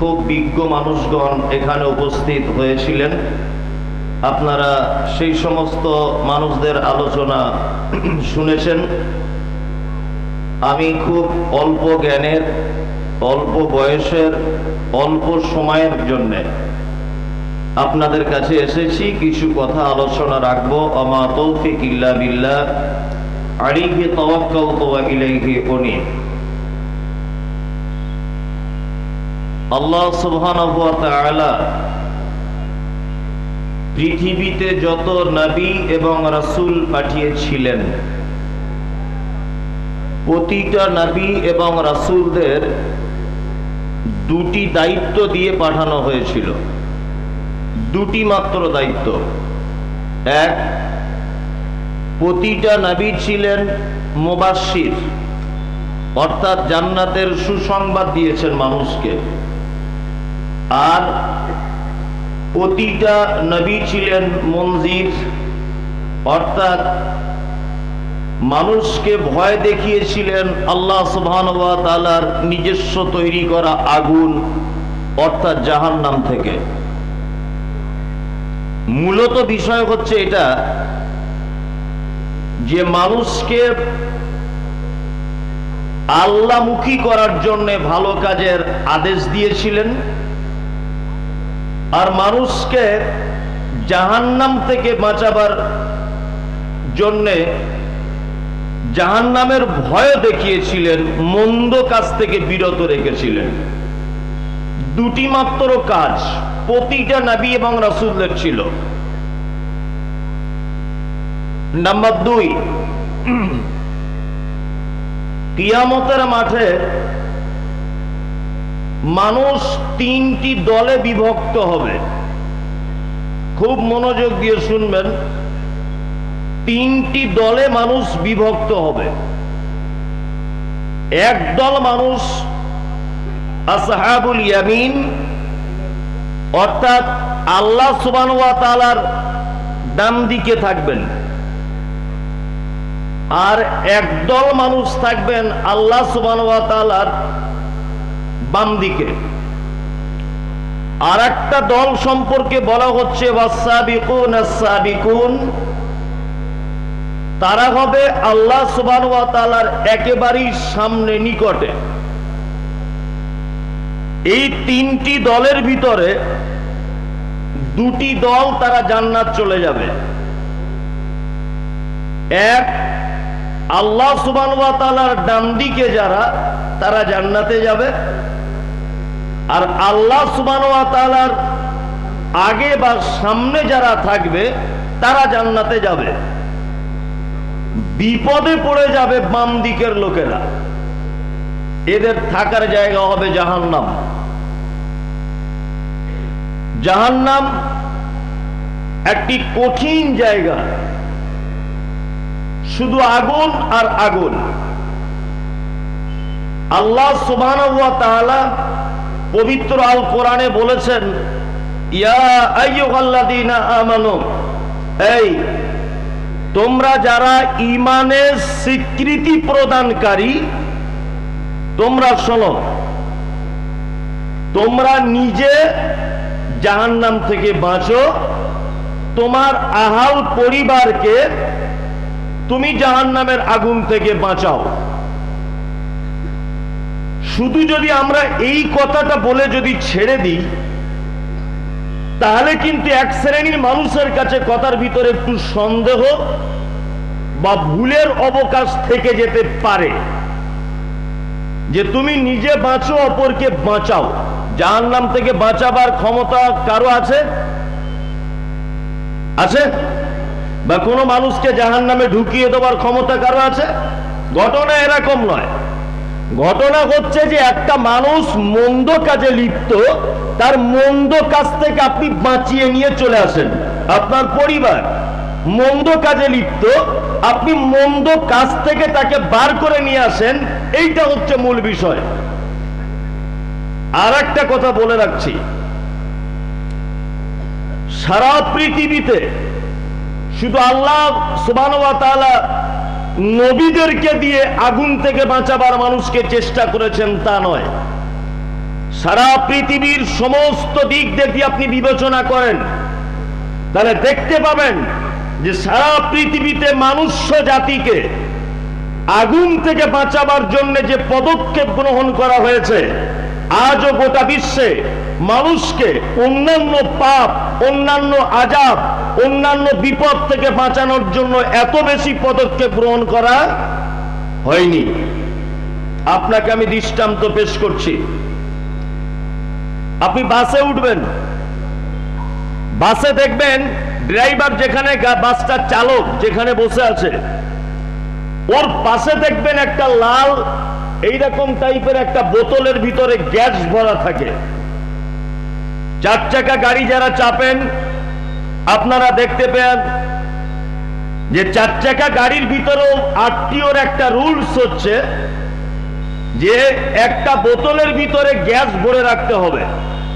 খুব বিজ্ঞ মানুষগণ এখানে উপস্থিত হয়েছিলেন। আপনারা সেই সমস্ত মানুষদের আলোচনা শুনেছেন। আমি খুব অল্প জ্ঞানের, অল্প বয়সের, অল্প সময়ের জন্যে আপনাদের কাছে এসেছি। কিছু কথা আলোচনা রাখব। অমা তৌফিক ইল্লা বিল্লাহ। আলিহি তাওয়াক্কালতু ওয়া ইলাইহি উনীব। আল্লাহ তাআলা পৃথিবীতে যত নবী এবং রাসূল পাঠিয়েছিলেন, প্রতিটা নবী এবং রাসূলদের দুটি দায়িত্ব দিয়ে পাঠানো হয়েছিল। দুটি মাত্র দায়িত্ব। এক, প্রতিটা নবী ছিলেন মুবাশশির, অর্থাৎ জান্নাতের সুসংবাদ দিয়েছেন মানুষকে। আর প্রতিটা নবী ছিলেন মঞ্জির অর্থাৎ মানুষকে ভয় দেখিয়েছিলেন আল্লাহ তাআলার নিজস্ব তৈরি করা আগুন, অর্থাৎ জাহান্নাম থেকে। মূলত বিষয় হচ্ছে এটা যে মানুষকে আল্লামুখী করার জন্য ভালো কাজের আদেশ দিয়েছিলেন আর মানুষকে জাহান্নাম থেকে বাঁচাবার জন্যে জাহান্নামের ভয় দেখিয়েছিলেন, মন্দ কাজ থেকে বিরত রেখেছিলেন। দুটি মাত্র কাজ, প্রতিটা নবী এবং রাসূলদের ছিল। নাম্বার দুই, কিয়ামতের মাঠে মানুষ তিনটি দলে বিভক্ত হবে। খুব মনোযোগ দিয়ে শুনবেন। তিনটি দলে মানুষ বিভক্ত হবে। একদল মানুষ আসহাবুল ইয়ামিন, অর্থাৎ আল্লাহ সুবান তালার ডান দিকে থাকবেন। আর একদল মানুষ থাকবেন আল্লাহ সুবান তালার বাম দিকে আর একটা দল সম্পর্কে বলা হচ্ছে তারা হবে আল্লাহ সুবান একেবারেই সামনে নিকটে। এই তিনটি দলের ভিতরে দুটি দল তারা জান্নাত চলে যাবে। এক, আল্লাহ সুবান ডান দিকে যারা, তারা জান্নাতে যাবে। আর আল্লাহ সুবান আগে বা সামনে যারা থাকবে, তারা জান্নাতে যাবে। বিপদে পড়ে যাবে বাম দিকের লোকেরা। এদের থাকার জায়গা হবে জাহান্নাম। জাহান্নাম একটি কঠিন জায়গা। শুধু আগুন আর আগুন। আল্লাহ সুবাহ পবিত্র আল কোরআনে বলেছেন এই, তোমরা যারা ইমানের স্বীকৃতি প্রদানকারী, তোমরা শোনো, তোমরা নিজে জাহান্নাম থেকে বাঁচো, তোমার আহাল পরিবারকে তুমি জাহান্নামের আগুন থেকে বাঁচাও। শুধু যদি আমরা এই কথাটা বলে যদি ছেড়ে দিই, তাহলে কিন্তু এক শ্রেণির মানুষের কাছে কথার ভিতরে একটু সন্দেহ বা ভুলের অবকাশ থেকে যেতে পারে। যে তুমি নিজে বাঁচো, অপরকে বাঁচাও। যার নাম থেকে বাঁচাবার ক্ষমতা কারও আছে? আছে? বা কোনো মানুষকে জাহান নামে ঢুকিয়ে দেওয়ার ক্ষমতা কারও আছে? ঘটনা এরকম নয়। ঘটনা হচ্ছে যে একটা মানুষ মন্দ কাজে লিপ্ত, তার মন্দ কাজ থেকে আপনি বাঁচিয়ে নিয়ে চলে আসেন। আপনার পরিবার মন্দ কাজে লিপ্ত, আপনি মন্দ কাজ থেকে তাকে বার করে নিয়ে আসেন, এইটা হচ্ছে মূল বিষয়। আর একটা কথা বলে রাখছি। সারা পৃথিবীতে শুধু আল্লাহ সুবান নবীদেরকে দিয়ে আগুন থেকে বাঁচাবার মানুষকে চেষ্টা করেছেন তা নয়। সারা পৃথিবীর সমস্ত দিক দেখি আপনি বিবেচনা করেন, তাহলে দেখতে পাবেন যে সারা পৃথিবীতে মানুষ্য জাতিকে আগুন থেকে বাঁচাবার জন্য যে পদক্ষেপ গ্রহণ করা হয়েছে আজও গোটা বিশ্বে মানুষকে অন্যান্য পাপ, অন্যান্য আজাব, অন্যান্য বিপদ থেকে বাঁচানোর জন্য এত বেশি পদক্ষেপ গ্রহণ করা হয়নি। আপনাকে আমি দৃষ্টান্ত পেশ করছি। আপনি বাসে উঠবেন। বাসে দেখবেন ড্রাইভার যেখানে বাসটার চালক যেখানে বসে আছে, ওর পাশে দেখবেন একটা লাল এইরকম টাইপের একটা বোতলের ভিতরে গ্যাস ভরা থাকে। চার চাকা গাড়ি যারা চাপেন, আপনারা দেখতে পেন যে চার চাকা গাড়ির ভিতরেও আরটিওর একটা রুলস হচ্ছে যে একটা বোতলের ভিতরে গ্যাস ভরে রাখতে হবে।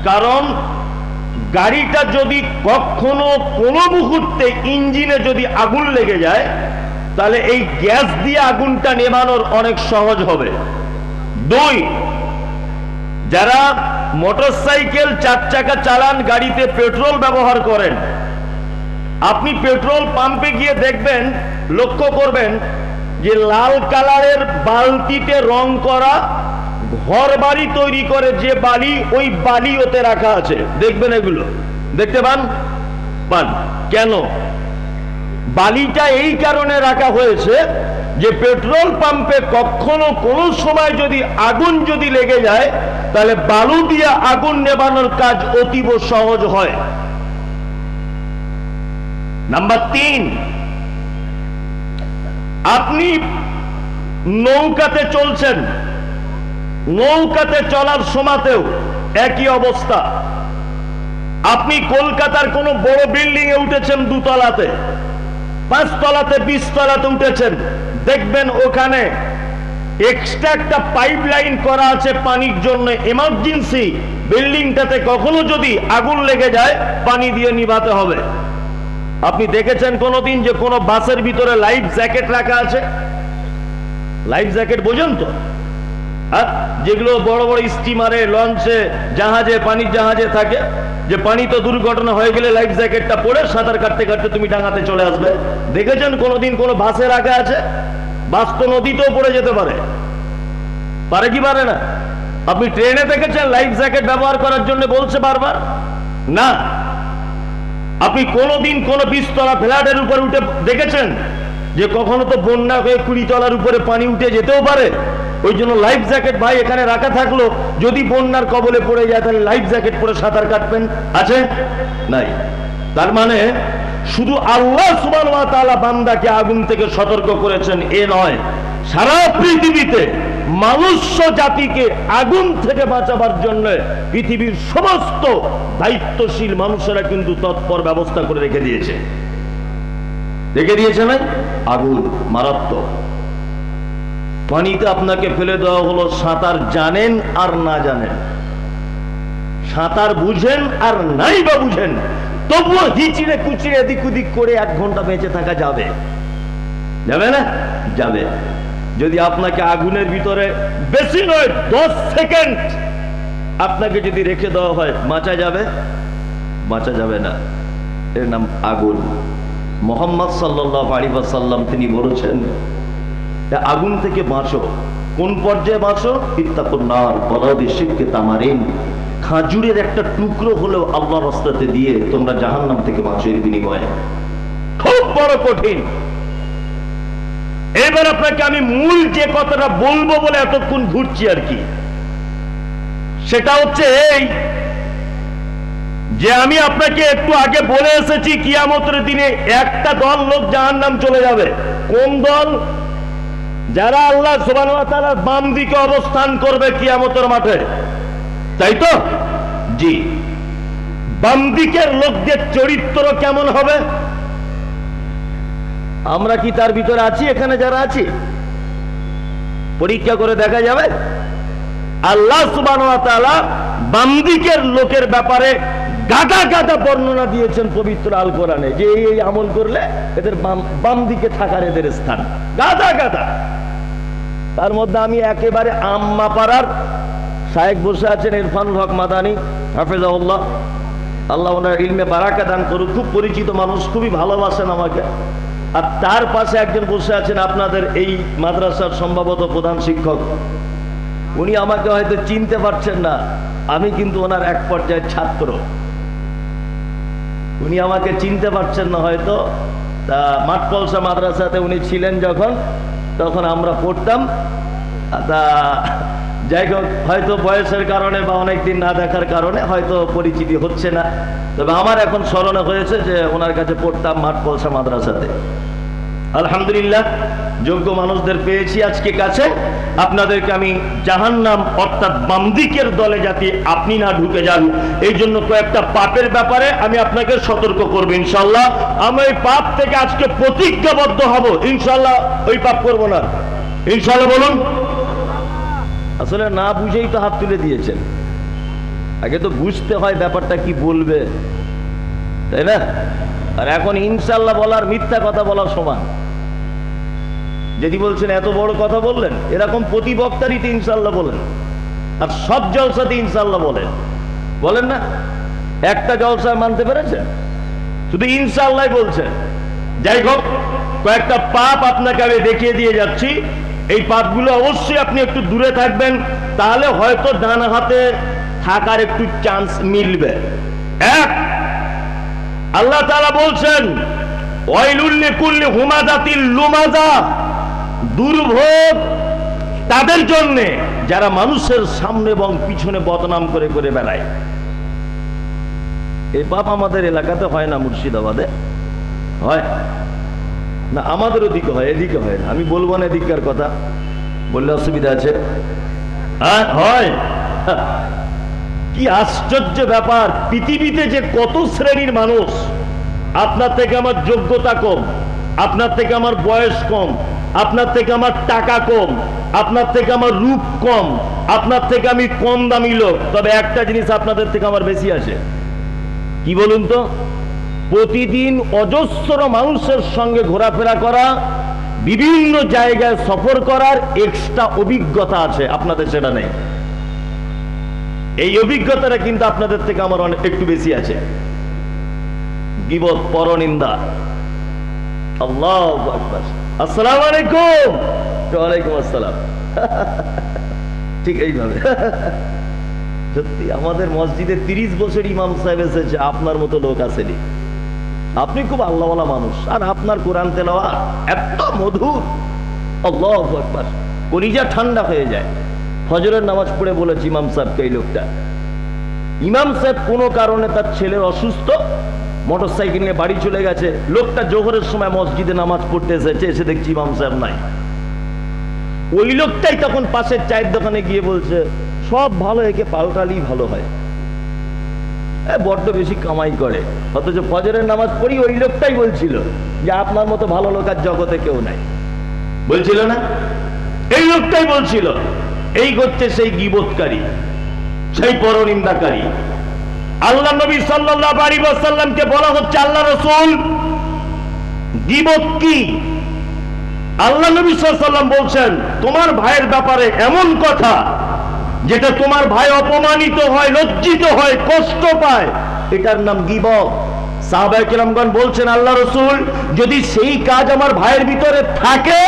কারণ গাড়িটা যদি কখনো কোনো মুহূর্তে ইঞ্জিনে যদি আগুন লেগে যায় তাহলে এই গ্যাস দিয়ে আগুনটা নেভানোর অনেক সহজ হবে। দুই, যারা মোটরসাইকেল চার চাকা চালান গাড়িতে পেট্রোল ব্যবহার করেন, আপনি পেট্রোল পাম্পে গিয়ে দেখবেন, লক্ষ্য করবেন যে লাল কালারের বালতিতে রং করা ঘর বাড়ি তৈরি করে যে বালি, ওই বালি ওতে রাখা আছে। দেখবেন এগুলো। দেখতে পান? পান। কেন? বালিটা এই কারণে রাখা হয়েছে যে পেট্রোল পাম্পে কখনো কোনো সময় যদি আগুন যদি লেগে যায়, তাহলে বালু দিয়ে আগুন নেবানোর কাজ অতীব সহজ হয়। নাম্বার তিন, আপনি নৌকাতে চলছেন, নৌকাতে চলার সময়তেও একই অবস্থা। আপনি কলকাতার কোনো বড় বিল্ডিং এ উঠেছেন দুতলাতে। পাঁচতলাতে বিশতলাতে উঠেছেন। দেখবেন ওখানে এক্সট্রা একটা পাইপ লাইন করা আছে পানির জন্য। এমার্জেন্সি বিল্ডিংটাতে কখনো যদি আগুন লেগে যায়, পানি দিয়ে নিভাতে হবে। আপনি দেখেছেন কোনোদিন যে কোনো বাসের ভিতরে লাইফ জ্যাকেট রাখা আছে? লাইফ জ্যাকেট বোঝেন তো? হ্যাঁ? যেগুলো বড় বড় স্টিমারে লঞ্চে জাহাজে, পানির জাহাজে থাকে, যে পানি তো দুর্ঘটনা হয়ে গেলে লাইফ জ্যাকেটটা পরে সাঁতার কাটতে কাটতে তুমি ডাঙাতে চলে আসবে। দেখেছেন কোনোদিন কোনো বাসে রাখা আছে? বাস তো নদীতেও পড়ে যেতে পারে। পারে কি পারে না? আপনি ট্রেনে দেখেছেন লাইফ জ্যাকেট ব্যবহার করার জন্য বলছে বারবার? না। আপনি কোনোদিন কোন বিশতলা ফ্ল্যাটের উপর উঠে দেখেছেন? যে কখনো তো বন্যা হয়ে কুড়ি তলার উপরে পানি উঠে যেতেও পারে। ওই জন্য লাইফ জ্যাকেট ভাই এখানে রাখা থাকল। যদি বন্যার কবলে পড়ে যায়, তাহলে লাইফ জ্যাকেট পরে সাঁতার কাটবেন। আছে? নাই। তার মানে শুধু আল্লাহ বান্দাকে আগুন থেকে সতর্ক করেছেন, এ নয়। সারা পৃথিবীতে মানুষ্য জাতিকে আগুন থেকে বাঁচাবার জন্য পৃথিবীর সমস্ত দায়িত্বশীল মানুষেরা কিন্তু তৎপর ব্যবস্থা করে রেখে দিয়েছে। রেখে দিয়েছে না? আগুন, মারাত্মক। পানিতে আপনাকে ফেলে দেওয়া হলো, সাঁতার জানেন আর না জানেন। সাঁতার বুঝেন আর নাই বা বুঝেন, তবুও হিচিড়ে কুচিড়ে এদিক ওদিক করে এক ঘণ্টা বেঁচে থাকা যাবে। যাবে না? যাবে। যদি আপনাকে আগুনের ভিতরে বেশি নয়, দশ সেকেন্ড আপনাকে যদি রেখে দেওয়া হয়, বাঁচা যাবে? বাঁচা যাবে না। এর নাম আগুন। মোহাম্মদ সাল্লাহ আলিবাসাল্লাম তিনি বলেছেন আগুন থেকে বাঁচো। কোন পর্যায়ে বাঁচো? ইত্তাকুন্নার বলাদি শিবকে তামারিন। খাজুরের একটা টুকরো হলেও আল্লাহ রাস্তাতে দিয়ে তোমরা জাহান্নাম থেকে বাঁচো এর বিনিময়ে। খুব বড় কঠিন। এবার আপনাকে আমি মূল যে কথাটা বলব বলে এতক্ষণ ঘুরছি আর কি। সেটা হচ্ছে এই যে আমি আপনাকে একটু আগে বলে এসেছি, কিয়ামতের দিনে একটা দল লোক জাহান নাম চলে যাবে। কোন দল? যারা আল্লাহ সুবান বাম দিকে অবস্থান করবে কিয়ামতের মাঠে। তাই তো? জি। বাম দিকের লোকদের চরিত্র কেমন হবে? আমরা কি তার ভিতরে আছি? এখানে যারা আছি? পরীক্ষা করে দেখা যাবে। আল্লাহ সুবান বাম দিকের লোকের ব্যাপারে গাদা গাদা বর্ণনা দিয়েছেন পবিত্র আল কোরআনে যে এই এই আমল করলে এদের বাম বাম দিকে থাকার এদের স্থান। গাদা গাদা। তার মধ্যে আমি একেবারে আম্মা পাড়ার শায়েক বসে আছেন ইরফান হক মাদানি হাফেজাউল্লাহ আল্লাহ ওনার ইলমে বারাকা দান করুক। খুব পরিচিত মানুষ, খুবই ভালোবাসেন আমাকে। আর তার পাশে একজন বসে আছেন আপনাদের এই মাদ্রাসার সম্ভবত প্রধান শিক্ষক। উনি আমাকে হয়তো চিনতে পারছেন না, আমি কিন্তু ওনার এক পর্যায়ের ছাত্র। উনি আমাকে চিনতে পারছেন না হয়তো। তা মাঠপলসা মাদ্রাসাতে উনি ছিলেন যখন, তখন আমরা পড়তাম। তা যাই হোক, হয়তো বয়সের কারণে বা অনেকদিন না দেখার কারণে হয়তো পরিচিতি হচ্ছে না। তবে আমার এখন স্মরণে হয়েছে যে ওনার কাছে পড়তাম মাঠপলসা মাদ্রাসাতে। আলহামদুলিল্লাহ, যোগ্য মানুষদের পেয়েছি আজকে কাছে। আপনাদেরকে আমি জাহান্নাম, অর্থাৎ বামদিকের দলে যাতে আপনি না ঢুকে যান, এই জন্য কয়েকটা পাপের ব্যাপারে আমি আপনাকে সতর্ক করব ইনশাল্লাহ আমি ওই পাপ থেকে আজকে প্রতিজ্ঞাবদ্ধ হব ইনশাল্লাহ ওই পাপ করব না। ইনশাল্লাহ বলুন। আসলে না বুঝেই তো হাত তুলে দিয়েছেন। আগে তো বুঝতে হয় ব্যাপারটা কি বলবে। তাই না? আর এখন ইনশাল্লাহ বলার মিথ্যা কথা বলার সমান। যদি বলছেন, এত বড় কথা বললেন? এরকম প্রতি বক্তারই তো ইনশাল্লাহ বলেন। আর সব জলসাতে ইনশাল্লাহ বলেন। বলেন না? একটা জলসায় মানতে পেরেছেন? শুধু ইনশাল্লাহ বলছেন। যাই হোক, কয়েকটা পাপ আপনাকে আমি দেখিয়ে দিয়ে যাচ্ছি। এই পাপগুলো অবশ্যই আপনি একটু দূরে থাকবেন, তাহলে হয়তো ডান হাতে থাকার একটু চান্স মিলবে। এক, আল্লাহ তাআলা বলছেন ওয়াইলুল্লি কুল্লি হুমাজাতিল লুমাজা। দুর্ভোগ তাদের জন্য যারা মানুষের সামনে এবং পিছনে বদনাম করে করে বেড়ায়। এই পাপ আমাদের এলাকাতে হয় না, মুর্শিদাবাদে? হয়। না, আমাদের ওদিকে হয়, এদিকে হয় না। আমি বলব না এদিককার কথা। বললে অসুবিধা আছে? হ্যাঁ। হয়। কি আশ্চর্য ব্যাপার, পৃথিবীতে যে কত শ্রেণির মানুষ, আপনার থেকে আমার যোগ্যতা কম, আপনার থেকে আমার বয়স কম আপনার থেকে আমার টাকা কম, আপনার থেকে আমার রূপ কম, আপনার থেকে আমি কম দামি লোক। তবে একটা জিনিস আপনাদের থেকে আমার বেশি আসে। কি বলুন তো? প্রতিদিন অজস্র মানুষের সঙ্গে ঘোরাফেরা করা, বিভিন্ন জায়গায় সফর করার এক্সট্রা অভিজ্ঞতা আছে, আপনাদের সেটা নেই। এই অভিজ্ঞতাটা কিন্তু আপনাদের থেকে আমার অনেক একটু বেশি আছে। গিবত পরনিন্দা। আল্লাহ আসসালাম আলাইকুম। ওয়ালাইকুম আসসালাম। ঠিক এইভাবে। সত্যি, আমাদের মসজিদে তিরিশ বছর ইমাম সাহেব এসেছে আপনার মতো লোক আসেনি। আপনি খুব আল্লাহওয়ালা মানুষ। আর আপনার কোরআন তেলাওয়া এত মধুর। আল্লাহ আকবার। কলিজা ঠান্ডা হয়ে যায়। ফজরের নামাজ পড়ে বলেছি ইমাম সাহেবকে এই লোকটা। ইমাম সাহেব কোনো কারণে তার ছেলের অসুস্থ মোটর সাইকেল নিয়ে বাড়ি চলে গেছে। লোকটা জোহরের সময় মসজিদে নামাজ পড়তে এসেছে এসে দেখছি ইমাম সাহেব নাই। ওই লোকটাই তখন পাশের চায়ের দোকানে গিয়ে বলছে, সব ভালো, একে পাল্টালেই ভালো হয়। বড্ড বেশি কামাই করে। অথচ ফজরের নামাজ পড়ি ওই লোকটাই বলছিল যে, আপনার মতো ভালো লোক আর জগতে কেউ নাই। বলছিল না? এই লোকটাই বলছিল, এই করছে সেই গিবতকারী সেই পরনিন্দাকারী। আল্লাহ নবী সাল্লাল্লাহু আলাইহি ওয়াসাল্লামকে বলা হচ্ছে আল্লাহ রাসূল গিবত কি? আল্লাহ নবী সাল্লাম বলছেন, তোমার ভাইয়ের ব্যাপারে এমন কথা যেটা তোমার ভাই অপমানিত হয়, লজ্জিত হয়, কষ্ট পায়। এটার নাম গিবত। সাহাবায়ে কেরামগণ বলছেন, আল্লাহ রসুল, যদি সেই কাজ আমার ভাইয়ের ভিতরে থাকে,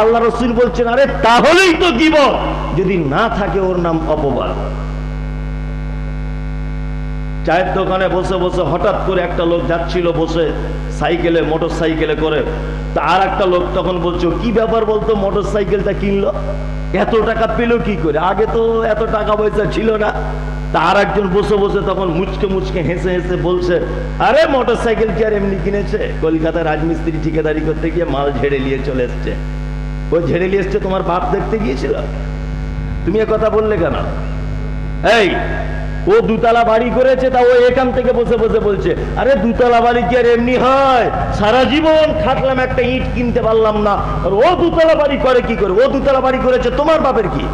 আল্লাহ রসুল বলছেন, আরে তাহলেই তো গিবত। যদি না থাকে, ওর নাম অপবাদ। চায়ের দোকানে বসে বসে হঠাৎ করে একটা লোক যাচ্ছিল বসে সাইকেলে মোটর সাইকেলে করে। তা আর একটা লোক তখন বলছো, কি ব্যাপার বলতো মোটর সাইকেলটা কিনলো? এত টাকা পেল কি করে? আগে তো এত টাকা পয়সা ছিল না। তা আর একজন বসে বসে তখন মুচকে মুচকে হেসে হেসে বলছে, আরে মোটর সাইকেল কি আর এমনি কিনেছে? কলকাতায় রাজমিস্ত্রি ঠিকাদারি করতে গিয়ে মাল ঝেড়ে নিয়ে চলে এসছে। ও ঝেড়ে নিয়ে এসছে তোমার বাপ দেখতে গিয়েছিল? তুমি কথা বললে কেন? এই ও দুতলা বাড়ি করেছে, তা ও এখান থেকে বসে বসে বলছে, আরে দুতলা বাড়ি কি আর এমনি হয়? সারা জীবন খাটলাম একটা ইট কিনতে পারলাম না। আর ও দুতলা বাড়ি করে কি করে? ও দুতলা বাড়ি করেছে, তোমার বাপের কি?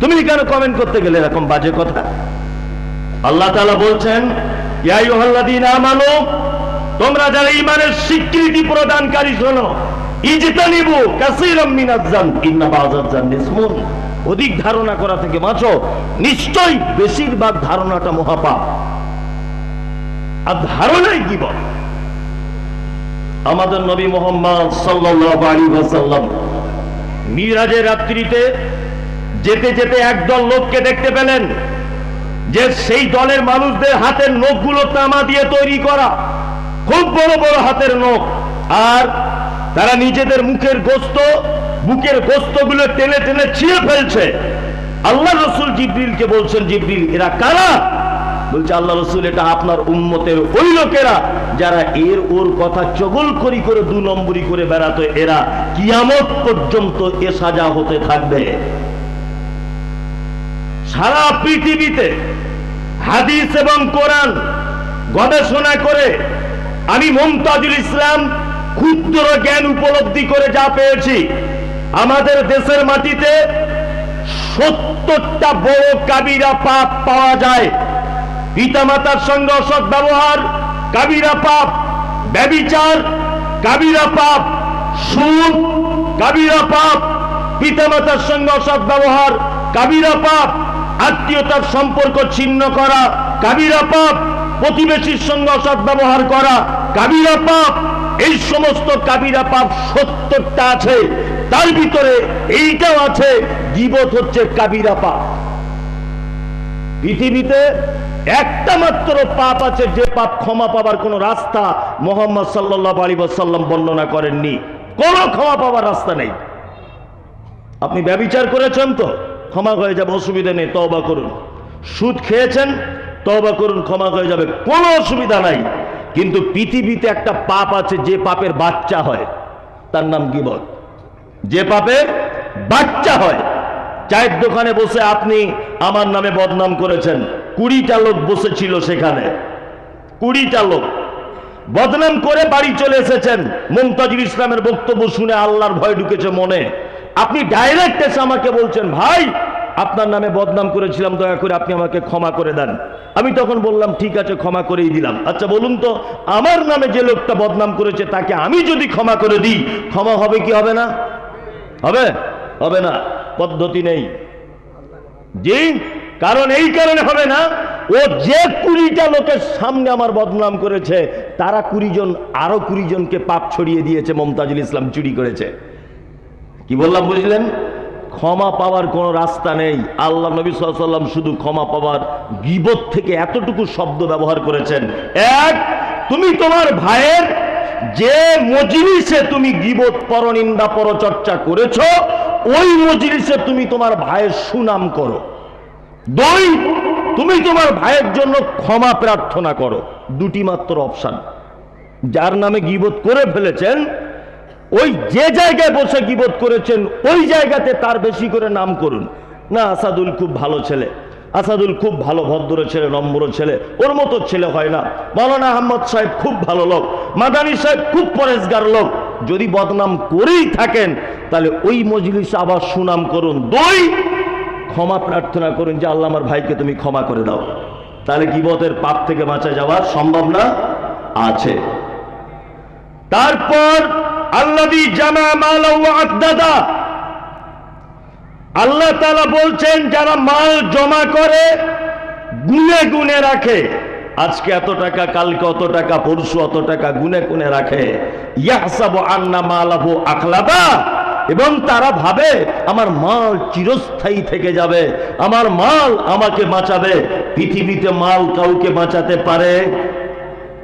তুমি কেন কমেন্ট করতে গেলে এরকম বাজে কথা? আল্লাহ তালা বলছেন আমানু, তোমরা যারা ঈমানের স্বীকৃতি প্রদানকারী শোনো, ইজতানিবু কাসীরাম মিনাজ জান ইন্না জান ইসমুন। অধিক ধারণা করা থেকে বাঁচো। নিশ্চয়ই বেশিরভাগ ধারণাটা মহাপাপ। আর ধারণাই বল? আমাদের নবী মোহাম্মদ আলাইহি মিরাজের রাত্রিতে যেতে যেতে একদল লোককে দেখতে পেলেন যে সেই দলের মানুষদের হাতের নখগুলো তামা দিয়ে তৈরি করা। খুব বড় বড় হাতের নখ। আর তারা নিজেদের মুখের গোস্ত বুকের গোস্তগুলো টেনে টেনে ছিঁড়ে ফেলছে। আল্লাহ রসুল জিব্রিলকে বলছেন, জিব্রিল, এরা কারা? বলছে, আল্লাহ রসুল, এটা আপনার উম্মতের ওই লোকেরা যারা এর ওর কথা চগল করি করে দু নম্বরি করে বেড়াতো, এরা কিয়ামত পর্যন্ত এ সাজা হতে থাকবে। সারা পৃথিবীতে হাদিস এবং কোরআন গবেষণা করে আমি মমতাজুল ইসলাম ক্ষুদ্র জ্ঞান উপলব্ধি করে যা পেয়েছি। আমাদের দেশের মাটিতে সত্তরটা বড় কাবিরা পাপ পাওয়া যায়। পিতামাতার সঙ্গে অসৎ ব্যবহার, কাবিরা পাপ, ব্যবিচার, কাবিরা পাপ, সুদ, কাবিরা পাপ, পিতামাতার সঙ্গে অসৎ ব্যবহার, কাবিরা পাপ, আত্মীয়তার সম্পর্ক ছিন্ন করা, কাবিরা পাপ, প্রতিবেশীর সঙ্গে অসৎ ব্যবহার করা, কাবিরা পাপ, এই সমস্ত কাবিরা পাপ সত্তরটা আছে। তার ভিতরে এইটাও আছে জীবত হচ্ছে কাবিরা পাপ। পৃথিবীতে একটা মাত্র পাপ আছে, যে পাপ ক্ষমা পাবার কোনো রাস্তা মোহাম্মদ সাল্লাহ আলী সাল্লাম বর্ণনা করেননি। কোনো ক্ষমা পাবার রাস্তা নেই। আপনি ব্যবিচার করেছেন তো, ক্ষমা হয়ে যাবে, অসুবিধা নেই তবা করুন। সুদ খেয়েছেন তবা করুন, ক্ষমা হয়ে যাবে, কোনো অসুবিধা নাই। কিন্তু পৃথিবীতে একটা পাপ আছে, যে পাপের বাচ্চা হয়, তার নাম গিবত। যে পাপের বাচ্চা হয়। চায়ের দোকানে বসে আপনি আমার নামে বদনাম করেছেন। কুড়িটা লোক বসেছিল সেখানে। কুড়িটা লোক। বদনাম করে বাড়ি চলে এসেছেন। মুমতাজুল ইসলামের বক্তব্য শুনে আল্লাহর ভয় ঢুকেছে মনে। আপনি ডাইরেক্ট এসে আমাকে বলছেন, ভাই, আপনার নামে বদনাম করেছিলাম, দয়া করে আপনি আমাকে ক্ষমা করে দেন। আমি তখন বললাম, ঠিক আছে, ক্ষমা করেই দিলাম। আচ্ছা বলুন তো, আমার নামে যে লোকটা বদনাম করেছে, তাকে আমি যদি ক্ষমা করে দিই, ক্ষমা হবে কি হবে না? হবে? হবে না। পদ্ধতি নেই। জি? কারণ এই কারণে হবে না, ও যে কুড়িটা লোকের সামনে আমার বদনাম করেছে, তারা কুড়ি জন আরও কুড়ি জনকে পাপ ছড়িয়ে দিয়েছে, মমতাজুল ইসলাম চুরি করেছে। কি বললাম বুঝলেন? ক্ষমা পাওয়ার কোনো রাস্তা নেই। আল্লাহ নবী সাল্লাম শুধু ক্ষমা পাওয়ার গিবত থেকে এতটুকু শব্দ ব্যবহার করেছেন। এক, তুমি তোমার ভাইয়ের যে মজলিসে তুমি গিবত পরনিন্দা পরচর্চা করেছ, ওই মজলিসে তুমি তোমার ভাইয়ের সুনাম করো। দুই, তুমি তোমার ভাইয়ের জন্য ক্ষমা প্রার্থনা করো। দুটি মাত্র অপশান। যার নামে গিবত করে ফেলেছেন, ওই যে জায়গায় বসে গিবত করেছেন, ওই জায়গাতে তার বেশি করে নাম করুন। না, আসাদুল খুব ভালো ছেলে। আসাদুল খুব ভালো ভদ্র ছেলে, নম্র ছেলে। ওর মতো ছেলে হয় না। মৌলানা আহমদ সাহেব খুব ভালো লোক। মাদানী সাহেব খুব পরেশগার লোক। যদি বদনাম করেই থাকেন, তাহলে ওই মজলিস আবার সুনাম করুন। দুই, ক্ষমা প্রার্থনা করুন যে আল্লাহ আমার ভাইকে তুমি ক্ষমা করে দাও। তাহলে গিবতের পাপ থেকে বাঁচা যাওয়া সম্ভব না? আছে। তারপর আল্লাদি জামা মালা দাদা আল্লাহ তালা বলছেন, যারা মাল জমা করে, গুনে গুনে রাখে। আজকে এত টাকা, কালকে অত টাকা, পরশু অত টাকা, গুনে গুনে রাখে। আখলাদা। এবং তারা ভাবে, আমার মাল চিরস্থায়ী থেকে যাবে, আমার মাল আমাকে বাঁচাবে। পৃথিবীতে মাল কাউকে বাঁচাতে পারে?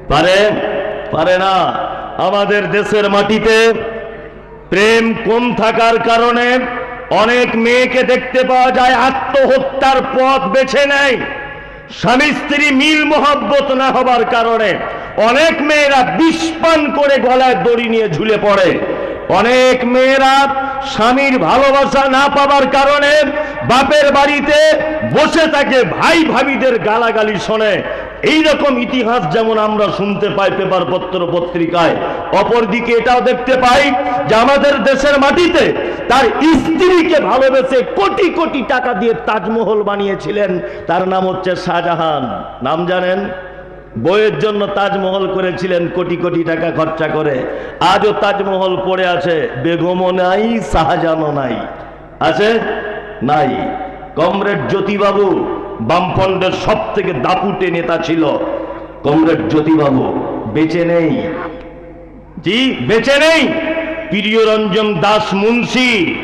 পারে? পারে না। আমাদের দেশের মাটিতে প্রেম কম থাকার কারণে অনেক মেয়েকে দেখতে পাওয়া যায়, আত্মহত্যার পথ বেছে নেয়। স্বামী স্ত্রী মিল মোহাব্বত না হবার কারণে অনেক মেয়েরা বিষপান করে গলায় দড়ি নিয়ে ঝুলে পড়ে। অনেক মেয়েরা স্বামীর ভালোবাসা না পাবার কারণে বাপের বাড়িতে বসে থাকে, ভাই ভাবিদের গালাগালি শোনে। এই রকম ইতিহাস যেমন আমরা শুনতে পাই পেপার পত্র পত্রিকায়, অপরদিকে এটাও দেখতে পাই যে আমাদের দেশের মাটিতে তার স্ত্রীকে ভালোবেসে কোটি কোটি টাকা দিয়ে তাজমহল বানিয়েছিলেন। তার নাম হচ্ছে শাহজাহান। নাম জানেন? বইয়ের জন্য তাজমহল করেছিলেন কোটি কোটি টাকা খরচা করে। আজও তাজমহল পড়ে আছে। বেগমও নাই, শাহজাহানও নাই। আছে? নাই। কমরেড জ্যোতিবাবু বামফ্রন্টের সব থেকে দাপুটে নেতা ছিল। কমরেড জ্যোতিবাবু বেঁচে নেই। জি বেঁচে নেই? প্রিয়রঞ্জন দাস মুন্সি